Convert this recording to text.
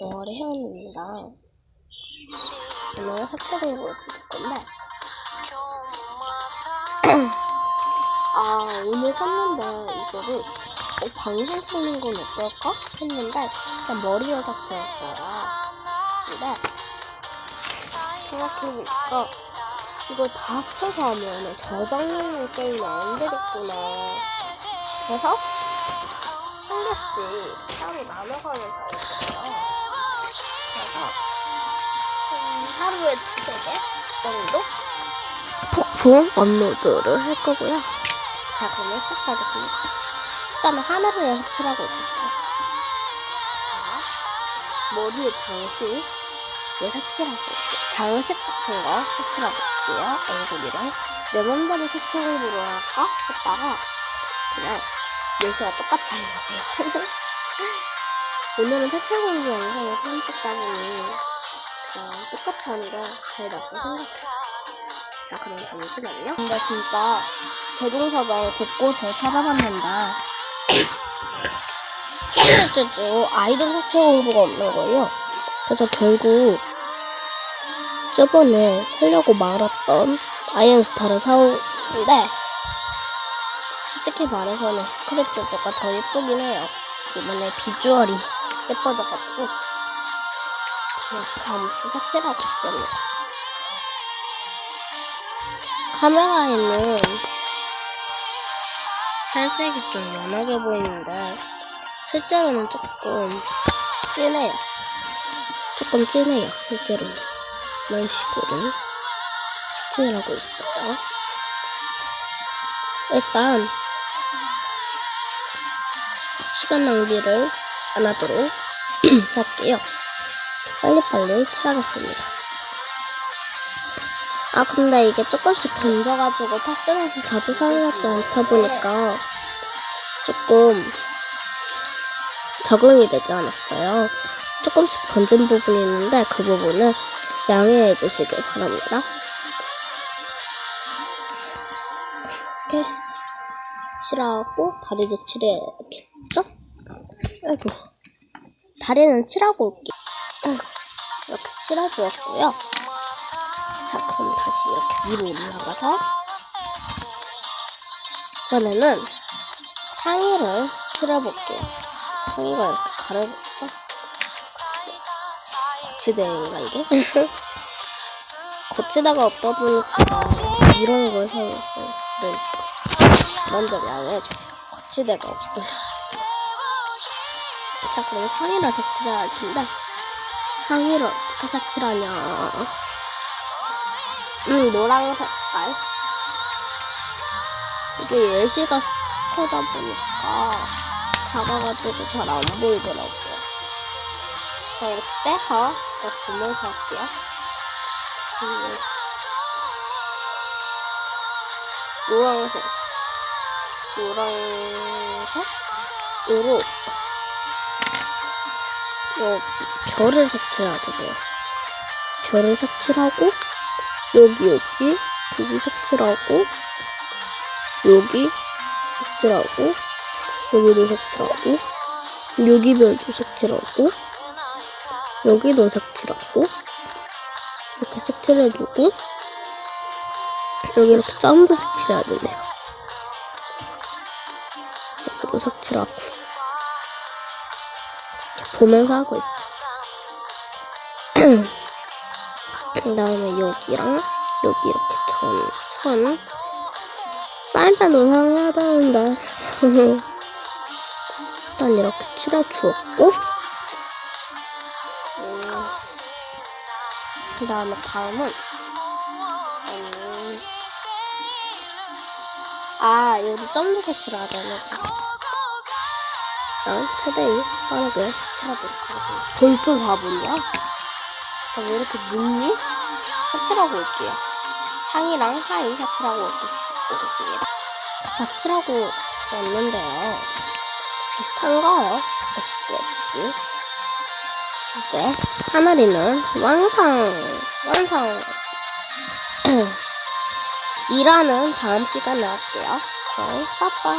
동아리 회원입니다. 오늘 색채 공부를 드릴 건데, 아, 오늘 샀는데, 이거를, 어, 방송 찍는 건 어떨까? 했는데, 그냥 머리에 삭제했어요. 근데, 생각해보니까, 이걸 다 합쳐서 하면 저장용량 게임이 안 되겠구나. 그래서, 한 개씩 따로 나눠가면서 하는 거예요. 하루에 두세 개 정도 폭풍 업로드를 할 거고요. 자, 그러면 시작하겠습니다. 일단은 하나를 색칠하고 있을게요. 자, 머리에 장식, 왜 색칠하고 있게요 장식 같은 거 색칠하고 있게요. 얼굴이랑. 내 맘대로 색칠 공부를 할까? 했다가, 그냥, 예시와 똑같이 하려고요. 오늘은 색칠 공부 영상을 처음 찍다 보니 그냥 똑같이 하는 게 제일 낫다고 생각해요. 자, 그럼 잠시만요. 근데 진짜 대동사가 곳곳에 찾아봤는데 실제로 아이돌 색칠 공부가 없는 거예요. 그래서 결국 저번에 살려고 말았던 아이언스타를 사오는데 솔직히 말해서는 스크래치보다 더 예쁘긴 해요. 이번에 비주얼이 예뻐져가지고 그냥 다음주 삭제하고 있습니다. 카메라에는 살색이 좀 연하게 보이는데 실제로는 조금 진해요. 조금 진해요, 실제로는. 이런 식으로 삭제하고 있어요. 일단 시간 낭비를 안 하도록 할게요. 빨리빨리 칠하겠습니다. 아, 근데 이게 조금씩 번져가지고 탑승에서 자주 사용하지 않다 보니까 조금 적응이 되지 않았어요. 조금씩 번진 부분이 있는데 그 부분은 양해해 주시길 바랍니다. 이렇게 칠하고 다리도 칠해야겠죠? 아이고 다리는 칠하고 올게요. 이렇게 칠해주었고요. 자 그럼 다시 이렇게 위로 올라가서 이번에는 상의를 칠해볼게요. 상의가 이렇게 가려졌죠? 거치대인가 이게? 거치대가 없다 보니까 이런 걸 사용했어요. 식으로. 먼저 양해해주세요. 거치대가 없어요. 자, 그럼 상의를 색칠해야 할 텐데, 상의를 어떻게 색칠하냐. 음, 노랑 색깔. 이게 예시가 스티커다 보니까 작아가지고 잘 안 보이더라고요. 자, 이렇게 떼서 보면서 할게요. 음, 노란색, 노란색, 으로 요 별을 색칠하게 돼요. 별을 색칠하고 여기 여기 여기 색칠하고 여기 색칠하고 여기도 색칠하고 여기 별도 색칠하고 여기도 색칠하고 이렇게 색칠해주고 여기 이렇게 짱도 색칠해야 되네요. 여기도 색칠하고 보면서 하고 있어요. 그 다음에 여기랑 여기 이렇게 전, 선. 사인펜도 사용해야 되는데 일단 이렇게 칠해주었고. 음, 그 다음에 다음은. 음, 아 여기 점도 되네 일단 최대한 빠르게 색칠해보도록 하겠습니다 벌써 4분이야? 자, 왜 이렇게 늦니? 색칠하고 올게요. 상이랑 하의 색칠하고 오겠- 오겠습니다. 다 칠하고 왔는데요. 비슷한가요? 없지, 없지. 이제 하늘이는 완성! 완성! 일하는 다음 시간에 할게요. 그럼 빠빠.